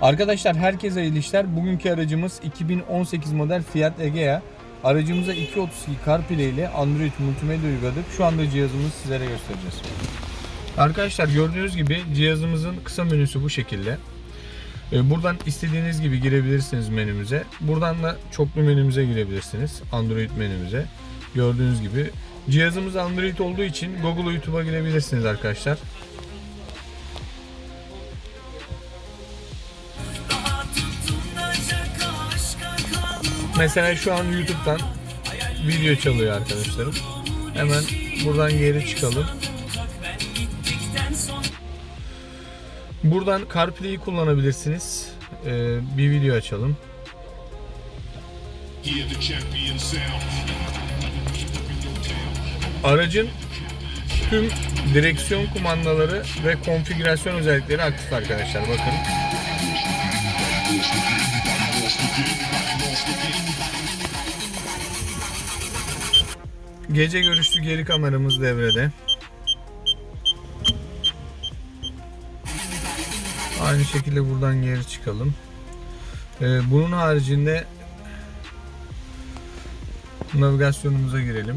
Arkadaşlar herkese hayırlı işler. Bugünkü aracımız 2018 model Fiat Egea. Aracımıza 232 CarPlay ile Android multimedya uyguladık. Şu anda cihazımızı sizlere göstereceğiz. Arkadaşlar gördüğünüz gibi cihazımızın kısa menüsü bu şekilde. Ee, Buradan istediğiniz gibi girebilirsiniz menümüze. Buradan da çoklu menümüze girebilirsiniz. Android menümüze. Gördüğünüz gibi. Cihazımız Android olduğu için Google YouTube'a girebilirsiniz arkadaşlar. Mesela şu an YouTube'dan video çalıyor arkadaşlarım. Hemen buradan geri çıkalım. Buradan CarPlay'i kullanabilirsiniz. Ee, bir video açalım. Aracın tüm direksiyon kumandaları ve konfigürasyon özellikleri aktif arkadaşlar. Bakın. Gece görüşlü geri kameramız devrede. Aynı şekilde buradan geri çıkalım. Ee, bunun haricinde navigasyonumuza girelim.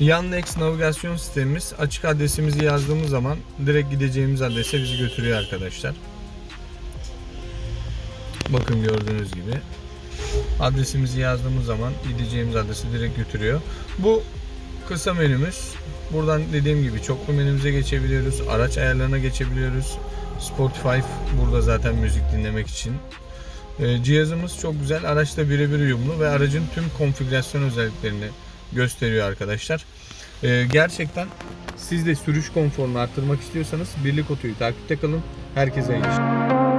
Yandex navigasyon sistemimiz açık adresimizi yazdığımız zaman direkt gideceğimiz adrese bizi götürüyor arkadaşlar. Bakın gördüğünüz gibi. Adresimizi yazdığımız zaman gideceğimiz adresi direkt götürüyor. Bu kısa menümüz. Buradan dediğim gibi çoklu menümüze geçebiliyoruz. Araç ayarlarına geçebiliyoruz. Spotify burada zaten müzik dinlemek için. Ee, cihazımız çok güzel. Araçla birebir uyumlu ve aracın tüm konfigürasyon özelliklerini gösteriyor arkadaşlar. Ee, gerçekten siz de sürüş konforunu arttırmak istiyorsanız Birlik Oto'yu takipte kalın. Herkese iyi işler.